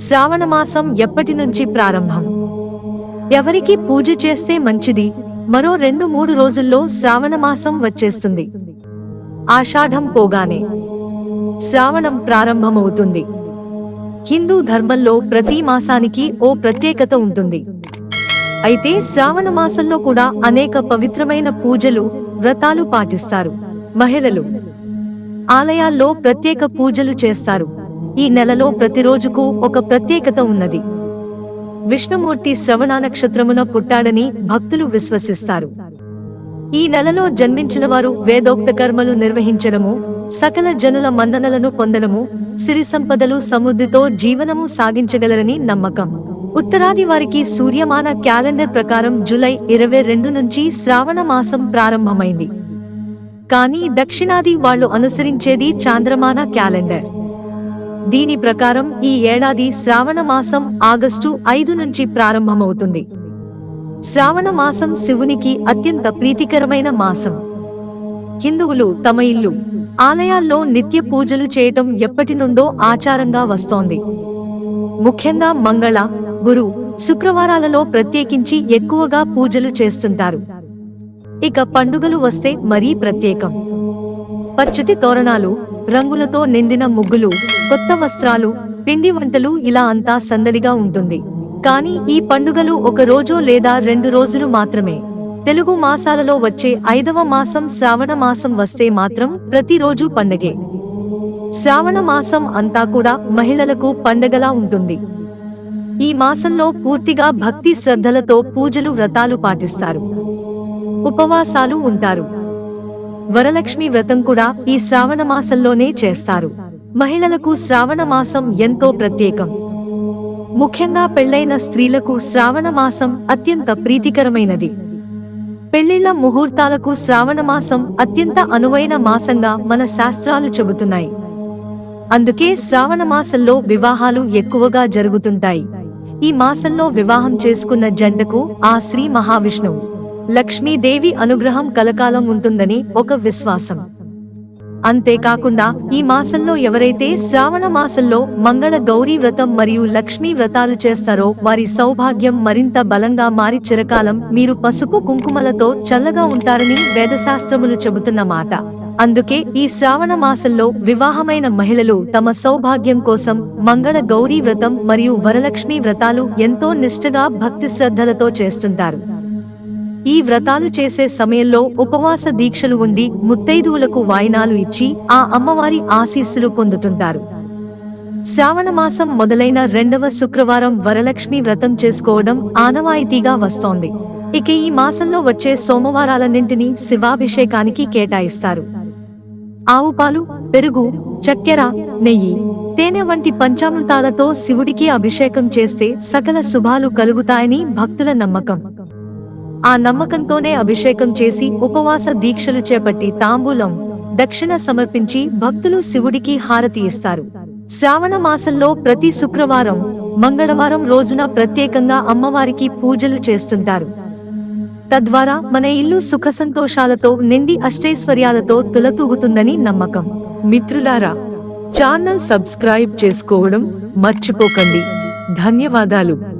శ్రావణమాసం ఎప్పటి నుంచి ప్రారంభం? ఎవరికి పూజ చేస్తే మంచిది? మరో రెండు మూడు రోజుల్లో శ్రావణమాసం వచ్చేస్తుంది. ఆషాఢం పోగానే శ్రావణం ప్రారంభమవుతుంది. హిందూ ధర్మంలో ప్రతి మాసానికి ఓ ప్రత్యేకత ఉంటుంది. అయితే శ్రావణ మాసంలో కూడా అనేక పవిత్రమైన పూజలు వ్రతాలు పాటిస్తారు. మహిళలు ఆలయాల్లో ప్రత్యేక పూజలు చేస్తారు. ఈ నెలలో ప్రతిరోజుకు ఒక ప్రత్యేకత ఉన్నది. విష్ణుమూర్తి శ్రవణ నక్షత్రమున పుట్టాడని భక్తులు విశ్వసిస్తారు. ఈ నెలలో జన్మించిన వారు వేదోక్త కర్మలు నిర్వహించడము సకల జనుల మన్ననలను పొందడము సిరి సంపదలు సమృద్ధితో జీవనము సాగించగలరని నమ్మకం. ఉత్తరాది వారికి సూర్యమాన క్యాలెండర్ ప్రకారం జూలై ఇరవై రెండు నుంచి శ్రావణ మాసం ప్రారంభమైంది. కానీ దక్షిణాది వాళ్ళు అనుసరించేది చాంద్రమాన క్యాలెండర్. దీని ప్రకారం ఈ ఏడాది శ్రావణ మాసం ఆగస్టు ఐదు నుంచి ప్రారంభమవుతుంది. శ్రావణ మాసం శివునికి అత్యంత ప్రీతికరమైన మాసం. హిందువులు తమ ఇల్లు ఆలయాల్లో నిత్య పూజలు చేయటం ఎప్పటి నుండో ఆచారంగా వస్తోంది. ముఖ్యంగా మంగళ గురు శుక్రవారాలలో ప్రత్యేకించి ఎక్కువగా పూజలు చేస్తుంటారు. ఇక పండుగలు వస్తే మరీ ప్రత్యేకం. పచ్చటి తోరణాలు రంగులతో నిండిన ముగ్గులు కొత్త వస్త్రాలు పిండి వంటలు ఇలా అంతా సందడిగా ఉంటుంది. కానీ ఈ పండుగలు ఒక రోజు లేదా రెండు రోజులు మాత్రమే. తెలుగు మాసాలలో వచ్చే ఐదవ మాసం శ్రావణ మాసం వస్తే మాత్రం ప్రతిరోజు పండగే. శ్రావణ మాసం అంతా కూడా మహిళలకు పండగలా ఉంటుంది. ఈ మాసంలో పూర్తిగా భక్తి శ్రద్ధలతో పూజలు వ్రతాలు పాటిస్తారు. ఉపవాసాలు ఉంటారు. వరలక్ష్మి వ్రతం కూడా ఈ శ్రావణ మాసంలోనే చేస్తారు. మహిళలకు శ్రావణ మాసం ఎంతో ప్రత్యేకం. ముఖ్యంగా పెళ్ళైన స్త్రీలకు శ్రావణ మాసం అత్యంత ప్రీతికరమైనది. పెళ్ళిళ్ళ ముహూర్తాలకు శ్రావణ మాసం అత్యంత అనువైన మాసంగా మన శాస్త్రాలు చెబుతున్నాయి. అందుకే శ్రావణ మాసంలో వివాహాలు ఎక్కువగా జరుగుతుంటాయి. ఈ మాసంలో వివాహం చేసుకున్న జంటకు ఆ శ్రీ మహావిష్ణువు. లక్ష్మీదేవి అనుగ్రహం కలకాలం ఉంటుందని ఒక విశ్వాసం. అంతేకాకుండా ఈ మాసంలో ఎవరైతే శ్రావణ మాసంలో మంగళ గౌరీ వ్రతం మరియు లక్ష్మీ వ్రతాలు చేస్తారో వారి సౌభాగ్యం మరింత బలంగా మారి చిరకాలం మీరు పసుపు కుంకుమలతో చల్లగా ఉంటారని వేదశాస్త్రములు చెబుతున్న మాట. అందుకే ఈ శ్రావణ మాసంలో వివాహమైన మహిళలు తమ సౌభాగ్యం కోసం మంగళ గౌరీ వ్రతం మరియు వరలక్ష్మి వ్రతాలు ఎంతో నిష్ఠగా భక్తి శ్రద్ధలతో చేస్తుంటారు. ఈ వ్రతాలు చేసే సమయంలో ఉపవాస దీక్షలు ఉండి ముత్తైదువులకు వాయినాలు ఇచ్చి ఆ అమ్మవారి ఆశీస్సులు పొందుతుంటారు. శ్రావణమాసం మొదలైన రెండవ శుక్రవారం వరలక్ష్మి వ్రతం చేసుకోవడం ఆనవాయితీగా వస్తోంది. ఇక ఈ మాసంలో వచ్చే సోమవారాలన్నింటినీ శివాభిషేకానికి కేటాయిస్తారు. ఆవు పాలు పెరుగు చక్కెర నెయ్యి తేనె వంటి పంచామృతాలతో శివుడికి అభిషేకం చేస్తే సకల శుభాలు కలుగుతాయని భక్తుల నమ్మకం. ఆ నమ్మకంతోనే అభిషేకం చేసి ఉపవాస దీక్షలు చేపట్టి తాంబూలం దక్షిణ సమర్పించి భక్తులు శివుడికి హారతి ఇస్తారు. శ్రావణ మాసంలో ప్రతి శుక్రవారం మంగళవారం రోజున ప్రత్యేకంగా అమ్మవారికి పూజలు చేస్తుంటారు. తద్వారా మన ఇల్లు సుఖ సంతోషాలతో నిండి అష్టైశ్వర్యాలతో తులతూగుతుందని నమ్మకం. మిత్రులారా ఛానల్ సబ్స్క్రైబ్ చేసుకోవడం మర్చిపోకండి. ధన్యవాదాలు.